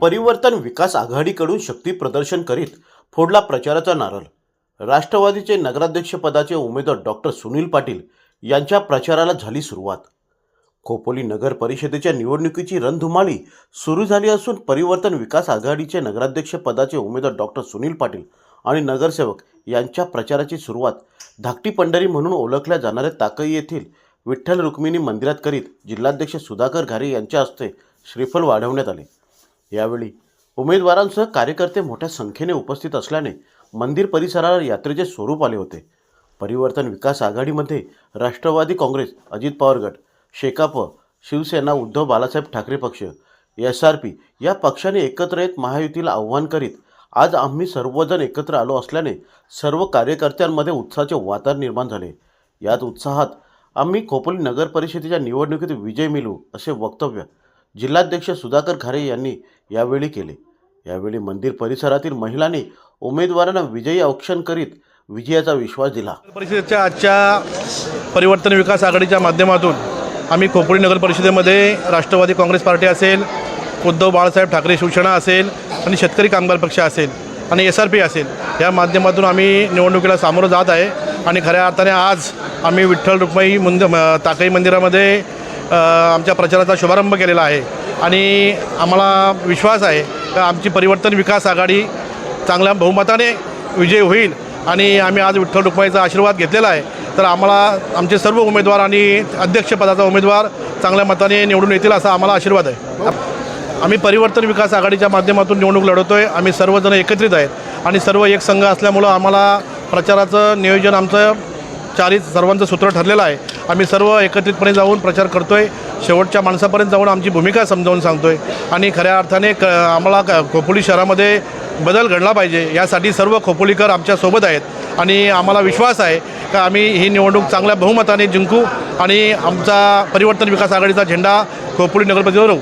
परिवर्तन विकास आघाडीकडून शक्ती प्रदर्शन करीत फोडला प्रचाराचा नारळ. राष्ट्रवादीचे नगराध्यक्षपदाचे उमेदवार डॉक्टर सुनील पाटील यांच्या प्रचाराला झाली सुरुवात. खोपोली नगर परिषदेच्या निवडणुकीची रणधुमाळी सुरू झाली असून परिवर्तन विकास आघाडीचे नगराध्यक्षपदाचे उमेदवार डॉक्टर सुनील पाटील आणि नगरसेवक यांच्या प्रचाराची सुरुवात धाकटी पंढरी म्हणून ओळखल्या जाणाऱ्या ताकई येथील विठ्ठल रुक्मिणी मंदिरात करीत जिल्हाध्यक्ष सुधाकर घारे यांच्या हस्ते श्रीफल वाढवण्यात आले. यावेळी उमेदवारांसह कार्यकर्ते मोठ्या संख्येने उपस्थित असल्याने मंदिर परिसराला यात्रेचे स्वरूप आले होते. परिवर्तन विकास आघाडीमध्ये राष्ट्रवादी काँग्रेस अजित पवार गट शेकाप शिवसेना उद्धव बालासाहेब ठाकरे पक्ष एस आर पी या पक्षाने एकत्र येत महायुतीला आव्हान करीत आज आम्ही सर्वजण एकत्र आलो असल्याने सर्व कार्यकर्त्यांमध्ये उत्साहाचे वातावरण निर्माण झाले. यात उत्साहात आम्ही खोपोली नगर परिषदेच्या निवडणुकीत विजय मिळू असे वक्तव्य जिल्हाध्यक्ष सुधाकर खारे यांनी यावेळी केले. यावेळी मंदिर परिसरातील महिलांनी उमेदवारांना विजयी औक्षण करीत विजयाचा विश्वास दिला. परिषदेच्या आजच्या परिवर्तन विकास आघाडीच्या माध्यमातून आम्ही खोपोली नगर परिषदेमध्ये राष्ट्रवादी काँग्रेस पार्टी असेल उद्धव बाळासाहेब ठाकरे शिवसेना असेल आणि शेतकरी कामगार पक्ष असेल आणि एस आर पी असेल या माध्यमातून आम्ही निवडणुकीला सामोरं जात आहे आणि खऱ्या अर्थाने आज आम्ही विठ्ठल रुक्माई मंद ताकई मंदिरामध्ये आमच्या प्रचाराचा शुभारंभ केलेला आहे. आणि आम्हाला विश्वास आहे का आमची परिवर्तन विकास आघाडी चांगल्या बहुमताने विजय होईल आणि आम्ही आज विठ्ठल रुक्माईचा आशीर्वाद घेतलेला आहे. तर आम्हाला आमचे सर्व उमेदवार आणि अध्यक्षपदाचा उमेदवार चांगल्या मताने निवडून येतील असा आम्हाला आशीर्वाद आहे. आम्ही परिवर्तन विकास आघाडीच्या माध्यमातून निवडणूक लढवतो आहे आम्ही सर्वजण एकत्रित आहेत आणि सर्व एक संघ असल्यामुळं आम्हाला प्रचाराचं नियोजन आमचं चारी सर्वांचं सूत्र ठरलेलं आहे. आम्ही सर्व एकत्रितपणे जाऊन प्रचार करतो आहे शेवटच्या माणसापर्यंत जाऊन आमची भूमिका समजावून सांगतो आहे आणि खऱ्या अर्थाने क आम्हाला क खोपोली शहरामध्ये बदल घडला पाहिजे यासाठी सर्व खोपोलीकर आमच्यासोबत आहेत. आणि आम्हाला विश्वास आहे का आम्ही ही निवडणूक चांगल्या बहुमताने जिंकू आणि आमचा परिवर्तन विकास आघाडीचा झेंडा खोपोली नगरपतीवर राहू